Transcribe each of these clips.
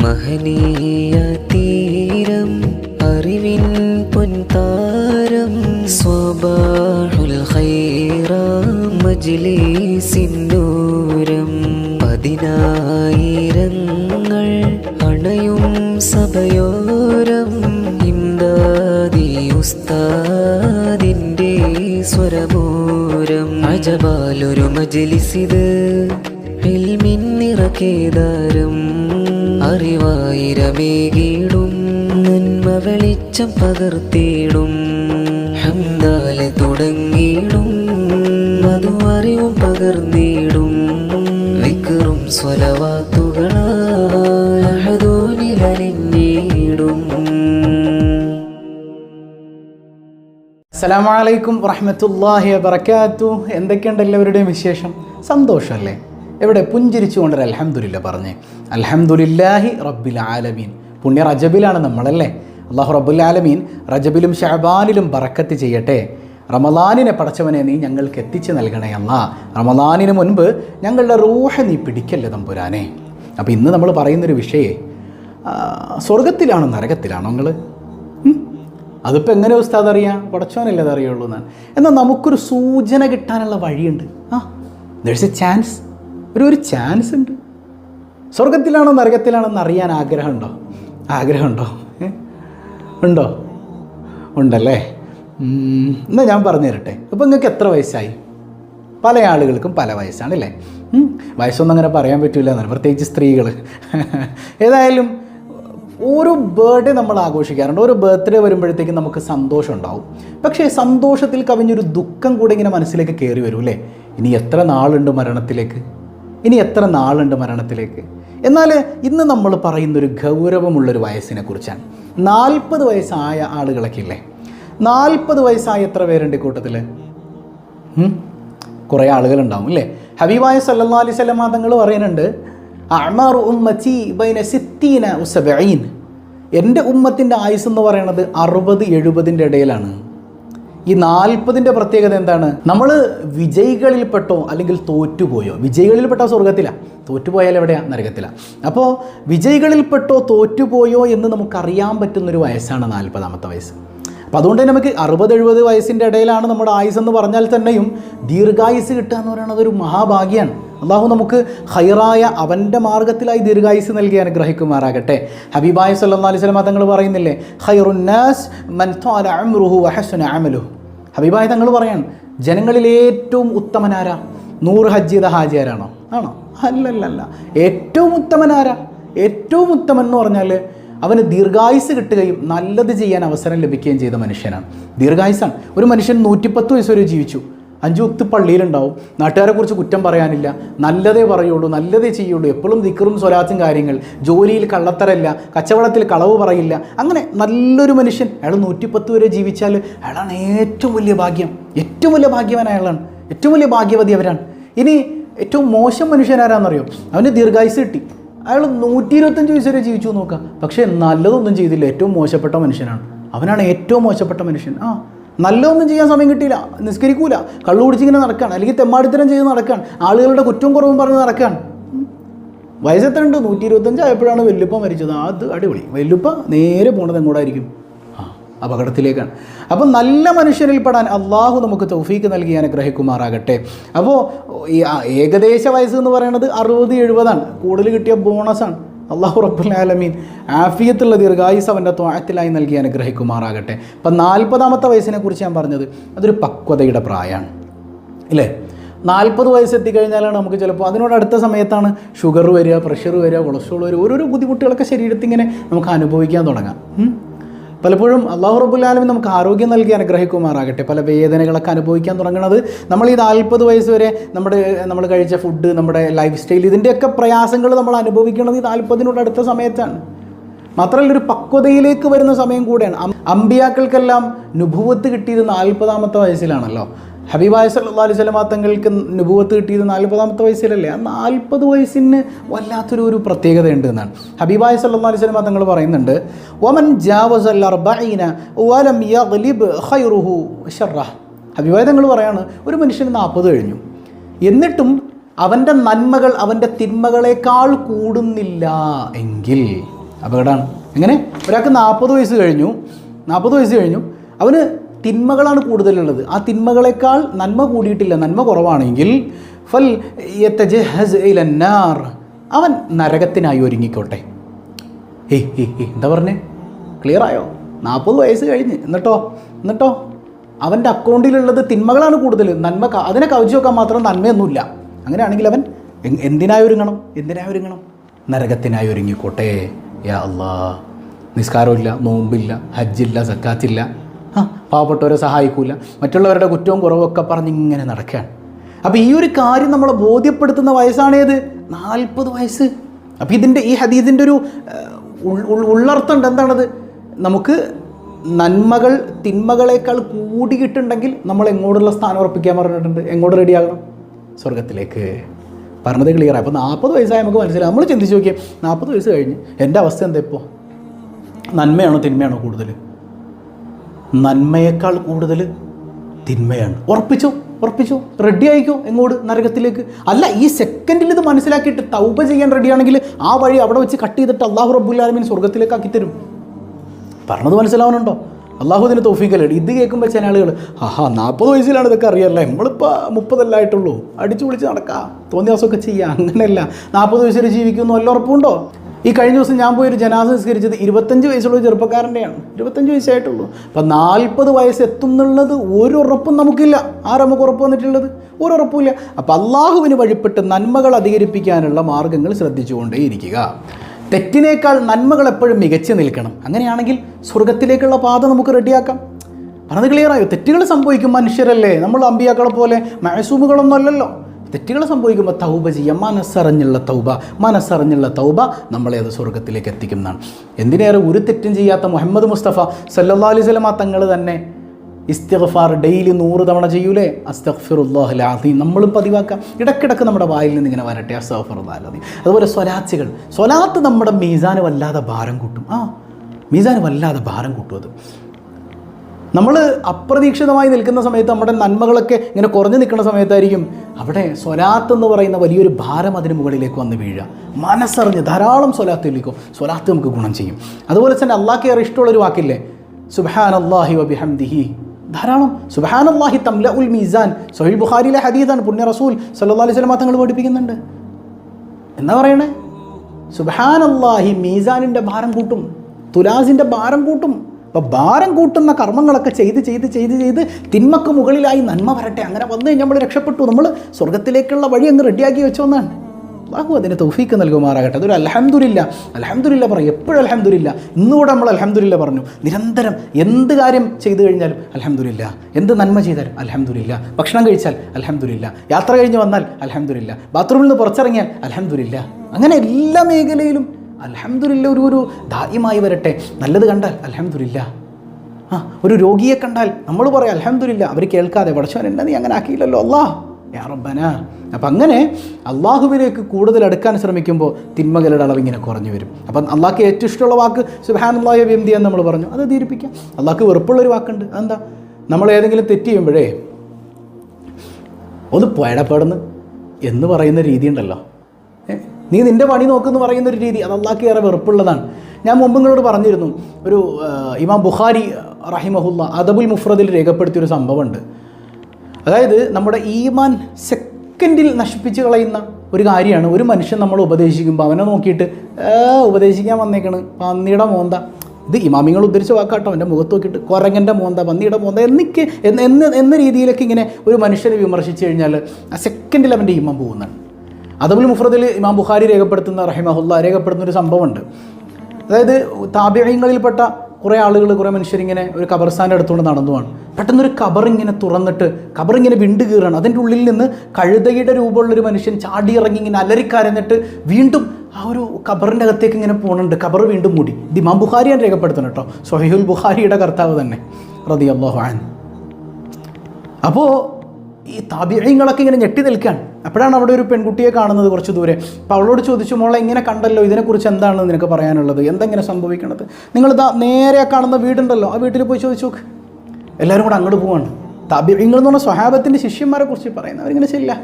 മഹനീയ തീരം അറിവിൻ പൊൻതാരം സ്വബാഹുൽ പതിനായിരങ്ങൾ അണയും സഭയോരം ഇംദാദി ഉസ്താദിന്റെ സ്വരമൂരം അജബാലൊരു മജ്ലിസിത് ഇൽമിൻ അറിവായിരമേകിടും. നന്മ വെളിച്ചം പകർത്തിയിടും ഹംദാലെ തുടങ്ങിയിടും മധു അറിവും പകർന്നിടും. വിക്കറും സ്വലവാത്തുകളാഹദോനിലലിഞ്ഞിടും അസ്സലാമലൈക്കും വറഹമത്തല്ലാഹി വബർക്കാത്തു എന്തൊക്കെയുണ്ട് എല്ലാവരുടെയും വിശേഷം? സന്തോഷമല്ലേ? എവിടെ? പുഞ്ചിരിച്ചുകൊണ്ടൊരു അലഹമുല്ല പറഞ്ഞേ. അലഹമുല്ലാഹി റബ്ബിൽ ആലമീൻ. പുണ്യ റജബിലാണ് നമ്മളല്ലേ? അള്ളാഹു റബ്ബുൽ ആലമീൻ റജബിലും ഷഹബാനിലും ബറക്കത്ത് ചെയ്യട്ടെ. റമദാനിനെ പടച്ചവനെ നീ ഞങ്ങൾക്ക് എത്തിച്ചു നൽകണേ അല്ല. റമദാനിന് മുൻപ് ഞങ്ങളുടെ റൂഹ നീ പിടിക്കല്ലേ തമ്പുരാനെ. അപ്പോൾ ഇന്ന് നമ്മൾ പറയുന്നൊരു വിഷയേ സ്വർഗത്തിലാണോ നരകത്തിലാണോ നിങ്ങൾ? അതിപ്പോൾ എങ്ങനെ ഉസ്താദ് അറിയാം? പടച്ചോനല്ലേ അത് അറിയുള്ളൂ എന്നാണ്. എന്നാൽ നമുക്കൊരു സൂചന കിട്ടാനുള്ള വഴിയുണ്ട്. ആ ദർസ് എ ചാൻസ് ഒരു ഒരു ചാൻസ് ഉണ്ട്. സ്വർഗത്തിലാണോ നരകത്തിലാണോ എന്ന് അറിയാൻ ആഗ്രഹമുണ്ടോ? ആഗ്രഹമുണ്ടോ? ഉണ്ടോ? ഉണ്ടല്ലേ? എന്നാൽ ഞാൻ പറഞ്ഞു തരട്ടെ. അപ്പോൾ നിങ്ങൾക്ക് എത്ര വയസ്സായി? പല ആളുകൾക്കും പല വയസ്സാണ് അല്ലേ? വയസ്സൊന്നും അങ്ങനെ പറയാൻ പറ്റില്ല എന്നാണ് പ്രത്യേകിച്ച് സ്ത്രീകൾ ഏതായാലും ഓരോ ബർത്ത്ഡേ നമ്മൾ ആഘോഷിക്കാറുണ്ട്. ഓരോ ബർത്ത്ഡേ വരുമ്പോഴത്തേക്കും നമുക്ക് സന്തോഷം ഉണ്ടാവും. പക്ഷേ സന്തോഷത്തിൽ കവിഞ്ഞൊരു ദുഃഖം കൂടെ ഇങ്ങനെ മനസ്സിലേക്ക് കയറി വരും അല്ലേ? ഇനി എത്ര നാളുണ്ട് മരണത്തിലേക്ക്? ഇനി എത്ര നാളുണ്ട് മരണത്തിലേക്ക്? എന്നാൽ ഇന്ന് നമ്മൾ പറയുന്നൊരു ഗൗരവമുള്ളൊരു വയസ്സിനെ കുറിച്ചാണ്. നാൽപ്പത് വയസ്സായ ആളുകളൊക്കെ ഇല്ലേ? നാൽപ്പത് വയസ്സായ എത്ര പേരുണ്ട് കൂട്ടത്തിൽ കുറേ ആളുകളുണ്ടാവും അല്ലേ ഹബീബായ സല്ലാ അലൈഹി സ്വലമ തങ്ങൾ പറയുന്നുണ്ട് ബൈന എന്റെ ഉമ്മത്തിന്റെ ആയുസ് എന്ന് പറയുന്നത് അറുപത് എഴുപതിന്റെ ഇടയിലാണ്. ഈ നാൽപ്പതിന്റെ പ്രത്യേകത എന്താണ്? നമ്മൾ വിജയികളിൽപ്പെട്ടോ അല്ലെങ്കിൽ തോറ്റുപോയോ? വിജയികളിൽപ്പെട്ടോ സ്വർഗത്തിലാണ് തോറ്റുപോയാൽ എവിടെയാണ് നരകത്തിലാണ് അപ്പോൾ വിജയികളിൽപ്പെട്ടോ തോറ്റുപോയോ എന്ന് നമുക്കറിയാൻ പറ്റുന്നൊരു വയസ്സാണ് നാൽപ്പതാമത്തെ വയസ്സ്. അപ്പം അതുകൊണ്ട് തന്നെ നമുക്ക് അറുപത് എഴുപത് വയസ്സിന്റെ ഇടയിലാണ് നമ്മുടെ ആയുസ് എന്ന് പറഞ്ഞാൽ തന്നെയും ദീർഘായുസ് കിട്ടുക എന്ന് പറയുന്നത് ഒരു മഹാഭാഗ്യമാണ് അള്ളാഹു നമുക്ക് ഹൈറായ അവന്റെ മാർഗത്തിലായി ദീർഘായുസ് നൽകി അനുഗ്രഹിക്കുമാറാകട്ടെ. ഹബീബായ സല്ലാ അലൈഹി സ്വലമ തങ്ങൾ പറയുന്നില്ലേ ഹൈറുന്നാസ് മൻ ത്വാല അംറുഹു വഹസുന അമലുഹു. ഹബീബായ തങ്ങൾ പറയാണ് ജനങ്ങളിൽ ഏറ്റവും ഉത്തമനാരാ? നൂറ് ഹജ്ജ് ചെയ്ത ഹാജിയാരാണോ? ആണോ? അല്ലല്ലല്ല. ഏറ്റവും ഉത്തമനാരാ? ഏറ്റവും ഉത്തമൻ എന്ന് പറഞ്ഞാൽ അവന് ദീർഘായുസ് കിട്ടുകയും നല്ലത് ചെയ്യാൻ അവസരം ലഭിക്കുകയും ചെയ്ത മനുഷ്യനാണ്. ദീർഘായുസാണ്. ഒരു മനുഷ്യൻ നൂറ്റിപ്പത്ത് വയസ്സ് വരെ ജീവിച്ചു. അഞ്ചു വക്ത് പള്ളിയിലുണ്ടാവും. നാട്ടുകാരെ കുറിച്ച് കുറ്റം പറയാനില്ല. നല്ലതേ പറയുള്ളൂ നല്ലതേ ചെയ്യുള്ളൂ. എപ്പോഴും ദിക്കറും സ്വലാത്തും കാര്യങ്ങൾ. ജോലിയിൽ കള്ളത്തരല്ല കച്ചവടത്തിൽ കളവ് പറയില്ല. അങ്ങനെ നല്ലൊരു മനുഷ്യൻ അയാൾ നൂറ്റിപ്പത്ത് വരെ ജീവിച്ചാൽ അയാളാണ് ഏറ്റവും വലിയ ഭാഗ്യം. ഏറ്റവും വലിയ ഭാഗ്യവാൻ അയാളാണ്. ഏറ്റവും വലിയ ഭാഗ്യവതി അവരാണ്. ഇനി ഏറ്റവും മോശം മനുഷ്യൻ ആരാണെന്നറിയോ അവന് ദീർഘായുസ് കിട്ടി. അയാൾ നൂറ്റി ഇരുപത്തഞ്ച് വയസ്സ് വരെ ജീവിച്ചു നോക്കാം. പക്ഷേ നല്ലതൊന്നും ചെയ്തില്ല. ഏറ്റവും മോശപ്പെട്ട മനുഷ്യനാണ്. അവനാണ് ഏറ്റവും മോശപ്പെട്ട മനുഷ്യൻ. ആ നല്ലതൊന്നും ചെയ്യാൻ സമയം കിട്ടിയില്ല നിസ്കരിക്കൂല. കള്ളു കുടിച്ചിങ്ങനെ നടക്കുകയാണ് അല്ലെങ്കിൽ തെമ്മാടിത്തരം ചെയ്ത് നടക്കുകയാണ് ആളുകളുടെ കുറ്റവും കുറവും പറഞ്ഞ് നടക്കുകയാണ് വയസ്സെത്രണ്ട് നൂറ്റി ഇരുപത്തഞ്ച് ആയപ്പോഴാണ് വല്ലുപ്പ മരിച്ചത്. അത് അടിപൊളി. വെല്ലുപ്പ നേരെ പോണത് എങ്ങോട്ടായിരിക്കും ആ അപകടത്തിലേക്കാണ്. അപ്പം നല്ല മനുഷ്യരിൽ പെടാൻ അള്ളാഹു നമുക്ക് തൗഫീക്ക് നൽകി അനുഗ്രഹിക്കുമാറാകട്ടെ. അപ്പോൾ ഈ ഏകദേശ വയസ്സ് എന്ന് പറയുന്നത് അറുപത് എഴുപതാണ്. കൂടുതൽ കിട്ടിയ ബോണസാണ് അള്ളാഹു റബ്ബുൽ ആലമീൻ ആഫിയത്തുള്ള ദീർഘായുസ് അവന്റെ ത്വാഴത്തിലായി നൽകി അനുഗ്രഹിക്കുമാറാകട്ടെ. ഇപ്പം നാൽപ്പതാമത്തെ വയസ്സിനെ കുറിച്ച് ഞാൻ പറഞ്ഞത് അതൊരു പക്വതയുടെ പ്രായമാണ്. ഇല്ലേ? നാൽപ്പത് വയസ്സെത്തിക്കഴിഞ്ഞാലാണ് നമുക്ക് ചിലപ്പോൾ അതിനോട് അടുത്ത സമയത്താണ് ഷുഗർ വരിക പ്രഷർ വരിക കൊളസ്ട്രോൾ വരിക ഓരോരോ ബുദ്ധിമുട്ടുകളൊക്കെ ശരീരത്തിങ്ങനെ നമുക്ക് അനുഭവിക്കാൻ തുടങ്ങാം. പലപ്പോഴും അള്ളാഹു റബുല്ലാലും നമുക്ക് ആരോഗ്യം നൽകി അനുഗ്രഹിക്കുമാറാകട്ടെ. പല വേദനകളൊക്കെ അനുഭവിക്കാൻ തുടങ്ങുന്നത് നമ്മൾ ഈ നാൽപ്പത് വയസ്സ് വരെ നമ്മുടെ നമ്മൾ കഴിച്ച ഫുഡ് നമ്മുടെ ലൈഫ് സ്റ്റൈൽ ഇതിന്റെയൊക്കെ പ്രയാസങ്ങൾ നമ്മൾ അനുഭവിക്കുന്നത് ഈ നാൽപ്പതിനോട് അടുത്ത സമയത്താണ്. മാത്രമല്ല ഒരു പക്വതയിലേക്ക് വരുന്ന സമയം കൂടെയാണ്. അമ്പിയാക്കൾക്കെല്ലാം നുഭുവത്ത് കിട്ടിയത് നാൽപ്പതാമത്തെ വയസ്സിലാണല്ലോ. ഹബീബായ സല്ലാ അലൈഹി സ്വലമാ തങ്ങൾക്ക് നുഭുവത്ത് കിട്ടിയത് നാൽപ്പതാമത്തെ വയസ്സിലല്ലേ? ആ നാൽപ്പത് വയസ്സിന് വല്ലാത്തൊരു ഒരു പ്രത്യേകതയുണ്ട് എന്നാണ്. ഹബീബായ സല്ലാ അലൈഹി സ്വലമാ തങ്ങൾ പറയുന്നുണ്ട് ഒമൻ ജാവസ് ഹബീബായ തങ്ങൾ പറയാണ് ഒരു മനുഷ്യന് നാൽപ്പത് കഴിഞ്ഞു. എന്നിട്ടും അവന്റെ നന്മകൾ അവന്റെ തിന്മകളേക്കാൾ കൂടുന്നില്ല എങ്കിൽ. അപകടമാണ്. എങ്ങനെ? ഒരാൾക്ക് നാൽപ്പത് വയസ്സ് കഴിഞ്ഞു നാൽപ്പത് വയസ്സ് കഴിഞ്ഞു. അവന് തിന്മകളാണ് കൂടുതലുള്ളത്. ആ തിന്മകളെക്കാൾ നന്മ കൂടിയിട്ടില്ല നന്മ കുറവാണെങ്കിൽ ഫൽ ഇലന്നാർ അവൻ നരകത്തിനായി ഒരുങ്ങിക്കോട്ടെ. ഏയ് ഹേ ഹേ എന്താ പറഞ്ഞേ? ക്ലിയർ ആയോ? നാൽപ്പത് വയസ്സ് കഴിഞ്ഞ്. എന്നിട്ടോ? എന്നിട്ടോ? അവന്റെ അക്കൗണ്ടിലുള്ളത് തിന്മകളാണ് കൂടുതൽ. നന്മ അതിനെ കവച്ചു വെക്കാൻ മാത്രം നന്മയൊന്നുമില്ല. അങ്ങനെയാണെങ്കിൽ അവൻ എന്തിനായി ഒരുങ്ങണം? എന്തിനായി ഒരുങ്ങണം? നരകത്തിനായി ഒരുങ്ങിക്കോട്ടെ. യാ അല്ലാ നിസ്കാരമില്ല നോമ്പില്ല ഹജ്ജില്ല സക്കാത്തില്ല. പാവപ്പെട്ടവരെ സഹായിക്കില്ല മറ്റുള്ളവരുടെ കുറ്റവും കുറവും ഒക്കെ പറഞ്ഞ് ഇങ്ങനെ നടക്കുകയാണ്. അപ്പോൾ ഈ ഒരു കാര്യം നമ്മളെ ബോധ്യപ്പെടുത്തുന്ന വയസ്സാണേത്? നാൽപ്പത് വയസ്സ്. അപ്പോൾ ഇതിന്റെ ഈ ഹദീദിന്റെ ഒരു ഉൾ- എന്താണത് നമുക്ക് നന്മകൾ തിന്മകളേക്കാൾ കൂടിയിട്ടുണ്ടെങ്കിൽ നമ്മൾ എങ്ങോട്ടുള്ള സ്ഥാനം ഉറപ്പിക്കാൻ പറഞ്ഞിട്ടുണ്ട്? എങ്ങോട്ട് റെഡിയാകണം സ്വർഗത്തിലേക്ക് പറഞ്ഞത് ക്ലിയർ അപ്പോൾ നാൽപ്പത് വയസ്സായ നമുക്ക് മനസ്സിലായി. നമ്മൾ ചിന്തിച്ച് നോക്കിയാൽ നാൽപ്പത് വയസ്സ് കഴിഞ്ഞ് എന്റെ അവസ്ഥ എന്താ ഇപ്പോൾ നന്മയാണോ തിന്മയാണോ കൂടുതൽ നന്മയേക്കാൾ കൂടുതൽ തിന്മയാണ്. ഉറപ്പിച്ചോ? ഉറപ്പിച്ചോ? റെഡി ആയിക്കോ എങ്ങോട്ട് നരകത്തിലേക്ക്? അല്ല ഈ സെക്കൻഡിൽ ഇത് മനസ്സിലാക്കിയിട്ട് തൗബ ചെയ്യാൻ റെഡിയാണെങ്കിൽ ആ വഴി അവിടെ വെച്ച് കട്ട് ചെയ്തിട്ട് അള്ളാഹു റബ്ബുല്ലാലമീൻ സ്വർഗത്തിലേക്ക് ആക്കിത്തരും തരും. പറഞ്ഞത് മനസ്സിലാവുന്നുണ്ടോ? അള്ളാഹു ഇതിന് തോഫിക്കല്ലേ ഇത് കേൾക്കുമ്പോൾ ചില ആളുകൾ ആഹാ നാൽപ്പത് വയസ്സിലാണ് ഇതൊക്കെ അറിയാമല്ലേ നമ്മളിപ്പോൾ മുപ്പതല്ലായിട്ടുള്ളൂ അടിച്ചു പൊളിച്ച് നടക്കാം. തോന്നിയ ദിവസമൊക്കെ ചെയ്യാം. അങ്ങനെയല്ല. നാൽപ്പത് വയസ്സിൽ ജീവിക്കുന്നു വല്ല ഉറപ്പുണ്ടോ ഈ കഴിഞ്ഞ ദിവസം ഞാൻ പോയി ഒരു ജനാസ നിസ്കരിച്ചത് ഇരുപത്തഞ്ച് വയസ്സുള്ള ഒരു ചെറുപ്പക്കാരന്റെയാണ്. ഇരുപത്തഞ്ച് വയസ്സായിട്ടുള്ളൂ. അപ്പം നാൽപ്പത് വയസ്സ് എത്തും എന്നുള്ളത് ഒരു ഉറപ്പും നമുക്കില്ല. ആരാ നമുക്ക് ഉറപ്പ് വന്നിട്ടുള്ളത്? ഒരു ഉറപ്പുമില്ല. അപ്പം അള്ളാഹുവിന് വഴിപ്പെട്ട് നന്മകൾ അധികരിപ്പിക്കാനുള്ള മാർഗങ്ങൾ ശ്രദ്ധിച്ചുകൊണ്ടേയിരിക്കുക. തെറ്റിനേക്കാൾ നന്മകൾ എപ്പോഴും മികച്ചു നിൽക്കണം. അങ്ങനെയാണെങ്കിൽ സ്വർഗത്തിലേക്കുള്ള പാത നമുക്ക് റെഡിയാക്കാം. പറഞ്ഞത് ക്ലിയറായോ തെറ്റുകൾ സംഭവിക്കും മനുഷ്യരല്ലേ? നമ്മൾ അമ്പിയാക്കളെ പോലെ മഴസൂമുകളൊന്നും അല്ലല്ലോ. തെറ്റുകൾ സംഭവിക്കുമ്പോൾ തൗബ ചെയ്യാം മനസ്സറിഞ്ഞുള്ള തൗബ. മനസ്സറിഞ്ഞുള്ള തൗബ നമ്മളെ അത് സ്വർഗത്തിലേക്ക് എത്തിക്കുന്നതാണ്. എന്തിനേറെ ഒരു തെറ്റും ചെയ്യാത്ത മുഹമ്മദ് മുസ്തഫ സല്ലാ അലൈഹി സ്വലമ തങ്ങൾ തന്നെ ഇസ്തിഗ്ഫാർ ഡെയിലി നൂറ് തവണ ചെയ്യൂലേ? അസ്തഗ്ഫിറുല്ലാഹിൽ അദീം നമ്മളും പതിവാക്കാം. ഇടയ്ക്കിടയ്ക്ക് നമ്മുടെ വായിൽ നിന്ന് ഇങ്ങനെ വരട്ടെ. അസ്തഗ്ഫിറുല്ലാഹിൽ അദീം അതുപോലെ സ്വലാച്ചുകൾ സ്വലാത്ത് നമ്മുടെ മീസാന് വല്ലാതെ ഭാരം കൂട്ടും. ആ മീസാന് വല്ലാതെ ഭാരം കൂട്ടും അത്. നമ്മൾ അപ്രതീക്ഷിതമായി നിൽക്കുന്ന സമയത്ത് നമ്മുടെ നന്മകളൊക്കെ ഇങ്ങനെ കുറഞ്ഞു നിൽക്കുന്ന സമയത്തായിരിക്കും അവിടെ സ്വലാത്ത് എന്ന് പറയുന്ന വലിയൊരു ഭാരം അതിന് മുകളിലേക്ക് വന്ന് വീഴുക. മനസ്സറിഞ്ഞ് ധാരാളം സ്വലാത്ത് ചൊല്ലിക്കോ. സ്വലാത്ത് നമുക്ക് ഗുണം ചെയ്യും. അതുപോലെ തന്നെ അള്ളാഹ്ക്ക് ഏറെ ഇഷ്ടമുള്ളൊരു വാക്കില്ലേ? സുബാൻ അള്ളാഹി വബിഹംദിഹി ധാരാളം. അള്ളാഹി തംല ഉൽ മീസാൻ. സൊഹീൽ ബുഖാരിയിലെ ഹദീദാണ് പുണ്യ റസൂൽ സല്ലാ അലൈഹി സ്വലമാ പഠിപ്പിക്കുന്നുണ്ട്. എന്നാ പറയണേ? സുബാനല്ലാഹി മീസാനിന്റെ ഭാരം കൂട്ടും. തുലാസിന്റെ ഭാരം കൂട്ടും. അപ്പോൾ ഭാരം കൂട്ടുന്ന കർമ്മങ്ങളൊക്കെ ചെയ്ത് ചെയ്ത് ചെയ്ത് ചെയ്ത് തിന്മക്ക് മുകളിലായി നന്മ വരട്ടെ. അങ്ങനെ വന്ന് കഴിഞ്ഞാൽ നമ്മൾ രക്ഷപ്പെട്ടു. നമ്മൾ സ്വർഗത്തിലേക്കുള്ള വഴി അങ്ങ് റെഡിയാക്കി വെച്ചോന്നാണ്. അള്ളാഹു അതിന് തൗഫീക്ക് നൽകുമാറാകട്ടെ. അതൊരു അലഹമുല്ല അലഹമുല്ല പറയും. എപ്പോഴും അലഹമുല്ല ഇന്നുകൂടെ നമ്മൾ അലഹമുല്ല പറഞ്ഞു. നിരന്തരം എന്ത് കാര്യം ചെയ്തു കഴിഞ്ഞാലും അലഹമുല്ല എന്ത് നന്മ ചെയ്താലും അലഹമുല്ല ഭക്ഷണം കഴിച്ചാൽ അലഹമുല്ല യാത്ര കഴിഞ്ഞ് വന്നാൽ അലഹമുല്ല ബാത്റൂമിൽ നിന്ന് പുറത്തിറങ്ങിയാൽ അലഹമുല്ല അങ്ങനെ എല്ലാ മേഖലയിലും അലഹമുല്ല ഒരു ഒരു ദാഹ്യമായി വരട്ടെ. നല്ലത് കണ്ടാൽ അലഹമുല്ല ആ ഒരു രോഗിയെ കണ്ടാൽ നമ്മൾ പറയാം അലഹമുല്ല അവർ കേൾക്കാതെ പഠിച്ചവൻ നീ അങ്ങനെ ആക്കിയില്ലല്ലോ അല്ലാ യാ റബ്ബന. അപ്പം അങ്ങനെ അള്ളാഹുവിലേക്ക് കൂടുതൽ അടുക്കാൻ ശ്രമിക്കുമ്പോൾ തിന്മകളുടെ അളവ് ഇങ്ങനെ കുറഞ്ഞു വരും. അപ്പം അള്ളാഹ്ക്ക് ഏറ്റവും ഇഷ്ടമുള്ള വാക്ക് സുബാനുല്ലായ വ്യന്തി എന്ന് നമ്മൾ പറഞ്ഞു. അത് ധീരിപ്പിക്കാം. അള്ളാഹ്ക്ക് വെറുപ്പുള്ളൊരു വാക്കുണ്ട്. അതെന്താ? നമ്മൾ ഏതെങ്കിലും തെറ്റ് ചെയ്യുമ്പോഴേ ഒന്ന് പേടപ്പെടുന്നു എന്ന് പറയുന്ന രീതി ഉണ്ടല്ലോ. ഏ, നീ നിന്റെ പണി നോക്കുമെന്ന് പറയുന്ന ഒരു രീതി അത് അള്ളാഹ്ക്ക് ഏറെ വെറുപ്പുള്ളതാണ്. ഞാൻ മുമ്പ് നിങ്ങളോട് പറഞ്ഞിരുന്നു ഒരു ഇമാം ബുഖാരി റഹിമഹുല്ല അദബുൽ മുഫ്രദിൽ രേഖപ്പെടുത്തിയൊരു സംഭവമുണ്ട്. അതായത് നമ്മുടെ ഈമാൻ സെക്കൻഡിൽ നശിപ്പിച്ച് കളയുന്ന ഒരു കാര്യമാണ് ഒരു മനുഷ്യൻ നമ്മൾ ഉപദേശിക്കുമ്പോൾ അവനെ നോക്കിയിട്ട് ഉപദേശിക്കാൻ വന്നേക്കണ് പന്നിയുടെ മോന്ത. ഇത് ഇമാമിങ്ങൾ ഉദ്ധരിച്ച വാക്കാട്ടോ എന്റെ മുഖത്ത് നോക്കിയിട്ട് കുരങ്ങന്റെ മോന്ത പന്നിയുടെ മോന്ത എന്നിക്ക് എന്ന് എന്ന് രീതിയിലൊക്കെ ഇങ്ങനെ ഒരു മനുഷ്യനെ വിമർശിച്ച് കഴിഞ്ഞാൽ ആ സെക്കൻഡിൽ അവന്റെ ഈമാൻ പോകുന്നതാണ്. അതബുൽ മുഫ്രദിൽ ഇമാം ബുഖാരി രേഖപ്പെടുത്തുന്ന റഹിമഹുല്ല രേഖപ്പെടുത്തുന്ന ഒരു സംഭവമുണ്ട്. അതായത് താപ്യങ്ങളിൽപ്പെട്ട കുറേ ആളുകൾ കുറേ മനുഷ്യരിങ്ങനെ ഒരു കബർസ്ഥാന്റെ അടുത്തുകൊണ്ട് നടന്നുവാണ്. പെട്ടെന്നൊരു കബർ ഇങ്ങനെ തുറന്നിട്ട് കബർ ഇങ്ങനെ വിണ്ടു കീറാണ്. അതിന്റെ ഉള്ളിൽ നിന്ന് കഴുതയുടെ രൂപമുള്ളൊരു മനുഷ്യൻ ചാടി ഇറങ്ങി ഇങ്ങനെ അലറിക്കരഞ്ഞിട്ട് വീണ്ടും ആ ഒരു കബറിന്റെ അകത്തേക്ക് ഇങ്ങനെ പോകുന്നുണ്ട് കബർ വീണ്ടും മൂടി. ഇത് ഇമാം ഞാൻ രേഖപ്പെടുത്തണം കേട്ടോ. സൊഹീൽ ബുഖാരിയുടെ കർത്താവ് തന്നെ. റതി അള്ളാഹു ആൻ അപ്പോൾ ഈ താപ്യങ്ങളൊക്കെ ഇങ്ങനെ ഞെട്ടി നിൽക്കുകയാണ്. അപ്പോഴാണ് അവിടെ ഒരു പെൺകുട്ടിയെ കാണുന്നത് കുറച്ച് ദൂരെ. അപ്പോൾ അവളോട് ചോദിച്ചു മോളെ ഇങ്ങനെ കണ്ടല്ലോ ഇതിനെക്കുറിച്ച് എന്താണ് നിനക്ക് പറയാനുള്ളത്? എന്തെങ്ങനെ സംഭവിക്കണത്? നിങ്ങളിതാ നേരെ ആ കാണുന്ന വീടുണ്ടല്ലോ ആ വീട്ടിൽ പോയി ചോദിച്ചു നോക്ക്. എല്ലാവരും കൂടെ അങ്ങോട്ട് പോവാണ്. താപ്യങ്ങൾ എന്ന് പറഞ്ഞാൽ സ്വഹാബത്തിന്റെ ശിഷ്യന്മാരെ കുറിച്ച് പറയുന്നത്. അവരിങ്ങനെ ചെയ്യില്ല.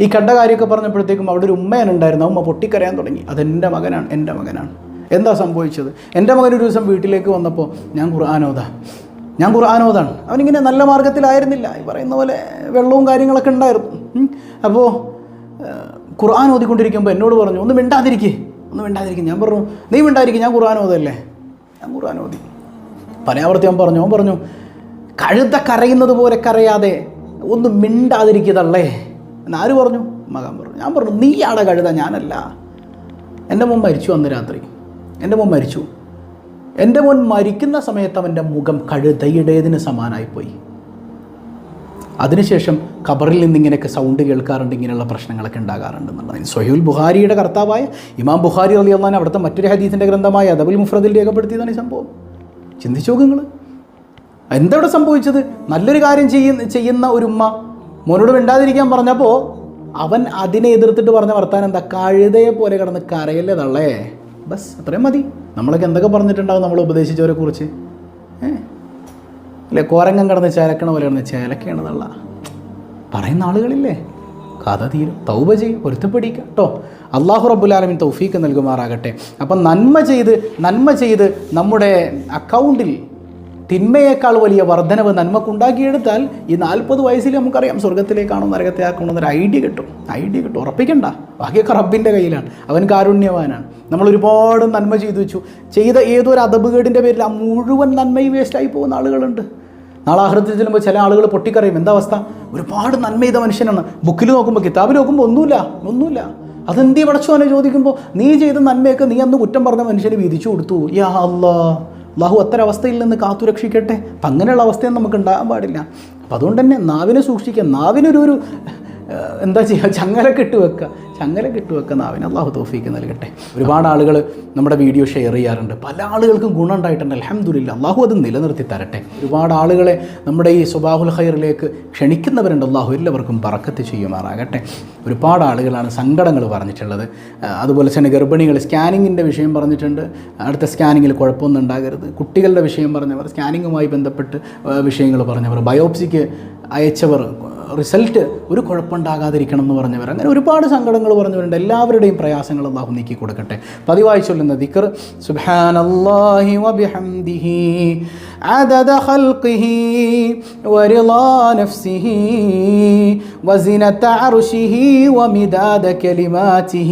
ഈ കണ്ട കാര്യമൊക്കെ പറഞ്ഞപ്പോഴത്തേക്കും അവിടെ ഒരു ഉമ്മയനുണ്ടായിരുന്നു ഉമ്മ പൊട്ടിക്കരയാൻ തുടങ്ങി. അതെന്റെ മകനാണ് എന്റെ മകനാണ്. എന്താ സംഭവിച്ചത്? എന്റെ മകൻ ഒരു ദിവസം വീട്ടിലേക്ക് വന്നപ്പോൾ ഞാൻ ഖുർആാനോദാ ഞാൻ ഖുർആാനോദാണ് അവനിങ്ങനെ നല്ല മാർഗത്തിലായിരുന്നില്ല. ഈ പറയുന്ന പോലെ വെള്ളവും കാര്യങ്ങളൊക്കെ ഉണ്ടായിരുന്നു. അപ്പോൾ ഖുർആൻ ഓതിക്കൊണ്ടിരിക്കുമ്പോൾ എന്നോട് പറഞ്ഞു ഒന്ന് മിണ്ടാതിരിക്കേ. ഒന്ന് മിണ്ടാതിരിക്കും. ഞാൻ പറഞ്ഞു നീ മിണ്ടായിരിക്കും ഞാൻ ഖുർആൻ ഓതല്ലേ? ഞാൻ ഖുർആൻ ഓതി. പലയാവർത്തി ഞാൻ പറഞ്ഞു. അവൻ പറഞ്ഞു കഴുത കരയുന്നത് പോലെ കരയാതെ ഒന്ന് മിണ്ടാതിരിക്കതള്ളേ ആര് പറഞ്ഞു? മകൻ പറഞ്ഞു. ഞാൻ പറഞ്ഞു നീ ആടെ കഴുത? ഞാനല്ല. എന്റെ മുമ്പ് മരിച്ചു അന്ന് രാത്രി. എന്റെ മുമ്പ് മരിച്ചു. എന്റെ മോൻ മരിക്കുന്ന സമയത്ത് അവന്റെ മുഖം കഴുതയുടേതിന് സമാനായിപ്പോയി. അതിനുശേഷം ഖബറിൽ നിന്ന് ഇങ്ങനെയൊക്കെ സൗണ്ട് കേൾക്കാറുണ്ട് ഇങ്ങനെയുള്ള പ്രശ്നങ്ങളൊക്കെ ഉണ്ടാകാറുണ്ട് എന്നുള്ളത് സൊഹീൽ ബുഹാരിയുടെ കർത്താവായ ഇമാം ബുഹാരി അലി അള്ളഹാൻ അവിടുത്തെ മറ്റൊരു ഹദീസിന്റെ ഗ്രന്ഥമായ അദബുൽ മുഫ്രദിൽ രേഖപ്പെടുത്തിയതാണ് ഈ സംഭവം. ചിന്തിച്ചു നിങ്ങൾ എന്തവിടെ സംഭവിച്ചത്? നല്ലൊരു കാര്യം ചെയ്യുന്ന ചെയ്യുന്ന ഒരു ഉമ്മ മോനോട് മിണ്ടാതിരിക്കാൻ പറഞ്ഞപ്പോൾ അവൻ അതിനെ എതിർത്തിട്ട് പറഞ്ഞ വർത്താനം എന്താ? കഴുതയെ പോലെ കിടന്ന് കരയല്ലേ തള്ളേ? ബസ് അത്രയും മതി. നമ്മളൊക്കെ എന്തൊക്കെ പറഞ്ഞിട്ടുണ്ടാവും നമ്മൾ ഉപദേശിച്ചവരെ കുറിച്ച്? ഏഹ് അല്ലേ കോരങ്ങം കിടന്ന് ചേലക്കണ പോലെ കിടന്ന് ചേലക്കണതുള്ള പറയുന്ന ആളുകളില്ലേ? കഥ തീരും. തൗബ ചെയ്യും. പൊരുത്തപ്പെടിക്കുക കേട്ടോ അള്ളാഹു റബ്ബുലാലമിൻ തൗഫീക്ക് നൽകുമാറാകട്ടെ. അപ്പം നന്മ ചെയ്ത് നന്മ ചെയ്ത് നമ്മുടെ അക്കൗണ്ടിൽ തിന്മയേക്കാൾ വലിയ വർധനവ് നന്മക്കുണ്ടാക്കിയെടുത്താൽ ഈ നാൽപ്പത് വയസ്സിൽ നമുക്കറിയാം സ്വർഗത്തിലേക്കാണോ നരകത്തിലേക്കാണോ എന്നൊരു ഐഡിയ കിട്ടും. ഐഡിയ കിട്ടും. ഉറപ്പിക്കണ്ട. ബാക്കിയൊക്കെ റബ്ബിന്റെ കയ്യിലാണ്. അവൻ കാരുണ്യവാനാണ്. നമ്മൾ ഒരുപാട് നന്മ ചെയ്തു വെച്ചു ചെയ്ത ഏതൊരു അതബുകേടിന്റെ പേരിൽ ആ മുഴുവൻ നന്മയും വേസ്റ്റായി പോകുന്ന ആളുകളുണ്ട്. നാളെ ആഹൃത്തിൽ ചെല്ലുമ്പോൾ ചില ആളുകൾ പൊട്ടിക്കറിയും. എന്താ അവസ്ഥ? ഒരുപാട് നന്മ ചെയ്ത മനുഷ്യനാണ്. ബുക്കിൽ നോക്കുമ്പോൾ കിതാബിൽ നോക്കുമ്പോൾ ഒന്നുമില്ല. ഒന്നുമില്ല. അതെന്തീ പടച്ചോനെ ചോദിക്കുമ്പോൾ നീ ചെയ്ത നന്മയൊക്കെ നീ അന്ന് കുറ്റം പറഞ്ഞ മനുഷ്യന് വിധിച്ചു കൊടുത്തു. യാ അല്ലാ അള്ളാഹു അത്തരവസ്ഥയിൽ നിന്ന് കാത്തുരക്ഷിക്കട്ടെ അപ്പം അങ്ങനെയുള്ള അവസ്ഥയൊന്നും നമുക്ക് ഉണ്ടാകാൻ പാടില്ല. അപ്പം അതുകൊണ്ട് തന്നെ നാവിനെ സൂക്ഷിക്കുക. നാവിനൊരു ഒരു എന്താ ചെയ്യുക ചങ്ങല കെട്ട് വെക്കുക ചങ്ങല കെട്ട് വെക്കുക നാവിന് അള്ളാഹു തോഫീക്ക് നൽകട്ടെ. ഒരുപാട് ആളുകൾ നമ്മുടെ വീഡിയോ ഷെയർ ചെയ്യാറുണ്ട്. പല ആളുകൾക്കും ഗുണം ഉണ്ടായിട്ടുണ്ട്. അലഹമുല്ല അള്ളാഹു അത് നിലനിർത്തി തരട്ടെ. ഒരുപാട് ആളുകളെ നമ്മുടെ ഈ സുബാഹുൽ ഖൈറിലേക്ക് ക്ഷണിക്കുന്നവരുണ്ട്. അള്ളാഹു എല്ലാവർക്കും പറക്കത്ത് ചെയ്യുമാറാകട്ടെ. ഒരുപാട് ആളുകളാണ് സങ്കടങ്ങൾ പറഞ്ഞിട്ടുള്ളത്. അതുപോലെ തന്നെ ഗർഭിണികൾ സ്കാനിങ്ങിന്റെ വിഷയം പറഞ്ഞിട്ടുണ്ട്. അടുത്ത സ്കാനിങ്ങിൽ കുഴപ്പമൊന്നും ഉണ്ടാകരുത്. കുട്ടികളുടെ വിഷയം പറഞ്ഞവർ സ്കാനിങ്ങുമായി ബന്ധപ്പെട്ട് വിഷയങ്ങൾ പറഞ്ഞവർ. ബയോപ്സിക്ക് അയച്ചവർ റിസൾട്ട് ഒരു കുഴപ്പമുണ്ടാകാതിരിക്കണം എന്ന് പറഞ്ഞവർ അങ്ങനെ ഒരുപാട് സങ്കടങ്ങൾ പറഞ്ഞവരുണ്ട് എല്ലാവരുടെയും പ്രയാസങ്ങൾ അള്ളാഹു നീക്കി കൊടുക്കട്ടെ പതിവായി ചൊല്ലുന്ന ദിക്കർ സുബ്ഹാനല്ലാഹി വബിഹംദിഹി عدد خلقه ورضا نفسه وزنة عرشه ومداد كلماته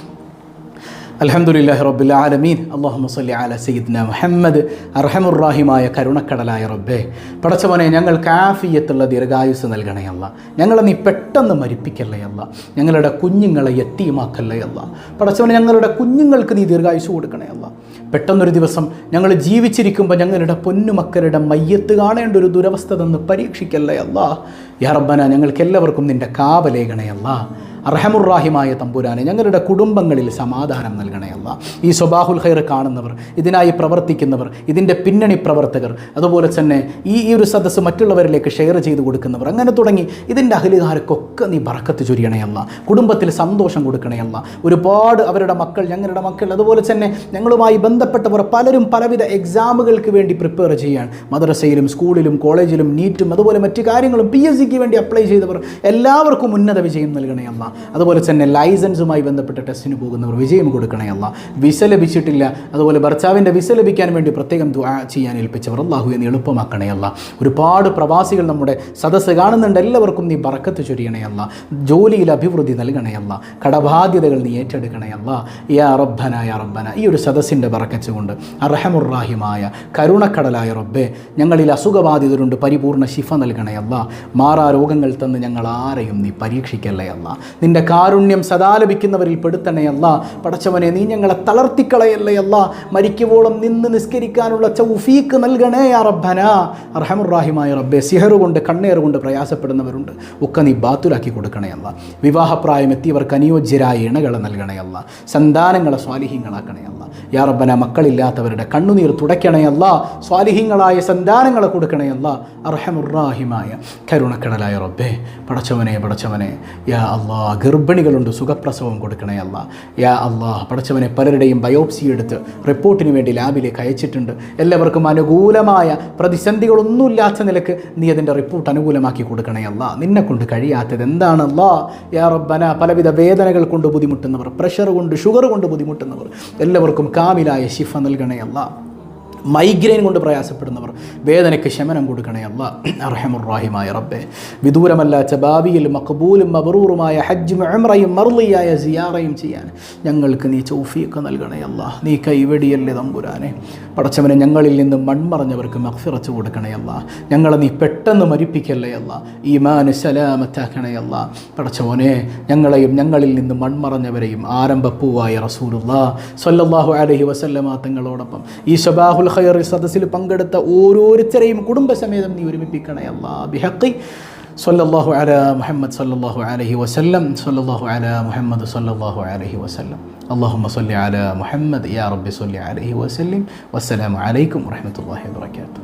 അലഹമുല്ലാഹി റബ്ബിൽ ആലമീൻ. അള്ളാഹു സല്ലി അല സയ്യിദ്ന മുഹമ്മദ്. അർഹമുറാഹിമായ കരുണക്കടലായ റബ്ബേ. പടച്ചവനെ ഞങ്ങൾ കാഫിയത്തുള്ള ദീർഘായുസ് നൽകണേ ഞങ്ങളെ നീ പെട്ടെന്ന് മരിപ്പിക്കല്ലേ അല്ല. ഞങ്ങളുടെ കുഞ്ഞുങ്ങളെ എത്തിയുമാക്കല്ലേ അല്ല. പടച്ചവനെ ഞങ്ങളുടെ കുഞ്ഞുങ്ങൾക്ക് നീ ദീർഘായുസ് കൊടുക്കണേ അല്ല. പെട്ടെന്നൊരു ദിവസം ഞങ്ങൾ ജീവിച്ചിരിക്കുമ്പോൾ ഞങ്ങളുടെ പൊന്നുമക്കളുടെ മയ്യത്ത് കാണേണ്ട ഒരു ദുരവസ്ഥ തന്ന് പരീക്ഷിക്കല്ലേ അല്ല. യാ റബ്ബന ഞങ്ങൾക്ക് എല്ലാവർക്കും നിന്റെ കാവലേകണേ അർഹമുറാഹിമായ തമ്പുരാനെ ഞങ്ങളുടെ കുടുംബങ്ങളിൽ സമാധാനം നൽകണേ അല്ല ഈ സ്വബാഹുൽ ഖൈർ കാണുന്നവർ ഇതിനായി പ്രവർത്തിക്കുന്നവർ ഇതിന്റെ പിന്നണി പ്രവർത്തകർ അതുപോലെ തന്നെ ഈ ഈ ഒരു സദസ്സ് മറ്റുള്ളവരിലേക്ക് ഷെയർ ചെയ്ത് കൊടുക്കുന്നവർ അങ്ങനെ തുടങ്ങി ഇതിന്റെ അഖിലുകാർക്കൊക്കെ നീ ബറക്കത്ത് ചൊരിയണയല്ല കുടുംബത്തിൽ സന്തോഷം കൊടുക്കണേ കൊടുക്കണയല്ല ഒരുപാട് അവരുടെ മക്കൾ ഞങ്ങളുടെ മക്കൾ അതുപോലെ തന്നെ ഞങ്ങളുമായി ബന്ധപ്പെട്ടവർ പലരും പലവിധ എക്സാമുകൾക്ക് വേണ്ടി പ്രിപ്പയർ ചെയ്യാൻ മദ്രസയിലും സ്കൂളിലും കോളേജിലും നീറ്റും അതുപോലെ മറ്റു കാര്യങ്ങളും പി എസ് സിക്ക് വേണ്ടി അപ്ലൈ ചെയ്തവർ എല്ലാവർക്കും ഉന്നത വിജയം നൽകണയല്ല അതുപോലെ തന്നെ ലൈസൻസുമായി ബന്ധപ്പെട്ട ടെസ്റ്റിന് പോകുന്നവർ വിജയം കൊടുക്കണേ അല്ല. വിസ ലഭിച്ചിട്ടില്ല. അതുപോലെ ഭർത്താവിന്റെ വിസ ലഭിക്കാൻ വേണ്ടി പ്രത്യേകം ചെയ്യാൻ ഏൽപ്പിച്ചവർ അള്ളാഹു എന്ന് എളുപ്പമാക്കണേ അല്ല. ഒരുപാട് പ്രവാസികൾ നമ്മുടെ സദസ്സ് കാണുന്നുണ്ട്. എല്ലാവർക്കും നീ പറക്കത്ത് ചൊരിയണേ അല്ല. ജോലിയിൽ അഭിവൃദ്ധി നൽകണേ അല്ല. കടബാധ്യതകൾ നീ ഏറ്റെടുക്കണേ അല്ല. യാ റബ്ബന യാ റബ്ബന. ഈ ഒരു സദസ്സിന്റെ ബറക്കച്ചുകൊണ്ട് അർഹമുറാഹിമായ കരുണക്കടലായ റബ്ബെ ഞങ്ങളിൽ അസുഖബാധിതരുണ്ട്. പരിപൂർണ ശിഫ നൽകണേ അല്ല. മാറാ രോഗങ്ങൾ തന്ന് ഞങ്ങൾ ആരെയും നീ പരീക്ഷിക്കല്ലേ അല്ല. നിന്റെ കാരുണ്യം സദാ ലഭിക്കുന്നവരിൽ പെടുത്തണയല്ല പടച്ചവനെ നീ ഞങ്ങളെ തളർത്തിക്കളയല്ലേ അല്ല. മരിക്കുവോളം നിന്ന് നിസ്കരിക്കാനുള്ള ചൗഫീക്ക് നൽകണേ യാ റബ്ബന. അർഹമുറാഹിമായ റബ്ബെ സിഹർ കൊണ്ട് കണ്ണേർ കൊണ്ട് പ്രയാസപ്പെടുന്നവരുണ്ട്. ഒക്കെ നീ ബാത്തുലാക്കി കൊടുക്കണേ അല്ല. വിവാഹപ്രായം എത്തിയവർക്ക് അനുയോജ്യരായ ഇണകളെ നൽകണയല്ല സന്താനങ്ങളെ സ്വാലിഹ്യങ്ങളാക്കണയല്ല യാ മക്കളില്ലാത്തവരുടെ കണ്ണുനീർ തുടയ്ക്കണയല്ല സ്വാലിഹ്യങ്ങളായ സന്താനങ്ങളെ കൊടുക്കണയല്ല അർഹമുറാഹിമായ കരുണക്കടലായ റബ്ബെ പടച്ചവനെ പടച്ചവനെ. യാ അള്ളാ ഗർഭിണികളുണ്ട് സുഖപ്രസവം കൊടുക്കണേ അല്ല. യാ അള്ളാ പടച്ചവനെ പലരുടെയും ബയോപ്സി എടുത്ത് റിപ്പോർട്ടിന് വേണ്ടി ലാബിലേക്ക് അയച്ചിട്ടുണ്ട്. എല്ലാവർക്കും അനുകൂലമായ പ്രതിസന്ധികളൊന്നുമില്ലാത്ത നിലയ്ക്ക് നീ അതിന്റെ റിപ്പോർട്ട് അനുകൂലമാക്കി കൊടുക്കണേ അല്ല. നിന്നെ കൊണ്ട് കഴിയാത്തത് എന്താണ് അല്ലാ? യാ റബ്ബന പലവിധ വേദനകൾ കൊണ്ട് ബുദ്ധിമുട്ടുന്നവർ പ്രഷർ കൊണ്ട് ഷുഗർ കൊണ്ട് ബുദ്ധിമുട്ടുന്നവർ എല്ലാവർക്കും കാമിലായ ശിഫ നൽകണേ അല്ല. മൈഗ്രെയിൻ കൊണ്ട് പ്രയാസപ്പെടുന്നവർ വേദനയ്ക്ക് ശമനം കൊടുക്കണേ അല്ല. അർഹമുറാഹിമായ റബ്ബെ. വിദൂരമല്ലാത്ത ഭാവിയിൽ മക്ബൂലും മബറൂറുമായ ഹജ്ജും ഉംറയും മറുളിയായ സിയാറയും ചെയ്യാൻ ഞങ്ങൾക്ക് നീ ചൗഫിയൊക്കെ നൽകണേ അല്ല. നീ കൈവെടിയല്ലേ തമ്പുരാനെ. പടച്ചവനെ ഞങ്ങളിൽ നിന്ന് മൺമറഞ്ഞവർക്ക് മക്ഫിറച്ച് കൊടുക്കണേ അല്ല. ഞങ്ങളെ നീ പെട്ടെന്ന് മരിപ്പിക്കല്ലേ അല്ല. ഈമാന് സലാമത്താക്കണേ അല്ല. പടച്ചവനെ ഞങ്ങളെയും ഞങ്ങളിൽ നിന്ന് മൺമറഞ്ഞവരെയും ആരംഭപ്പൂവായ റസൂലുള്ള. സല്ലല്ലാഹു അലഹി വസല്ലമ തങ്ങളോടൊപ്പം ഈ ശബാഹുൽ ഖൈർ സദസ്സിൽ പങ്കെടുത്ത ഓരോരുത്തരെയും കുടുംബസമേതം നീ ഒരുമിപ്പിക്കണേ അല്ലാ ബിഹഖി സല്ലല്ലാഹു അല മുഹമ്മദ് സല്ലല്ലാഹു അലൈഹി വസല്ലം സല്ലല്ലാഹു അല മുഹമ്മദ് സല്ലല്ലാഹു അലൈഹി വസല്ലം اللهم صل على محمد يا رب صل عليه وسلم والسلام عليكم ورحمة الله وبركاته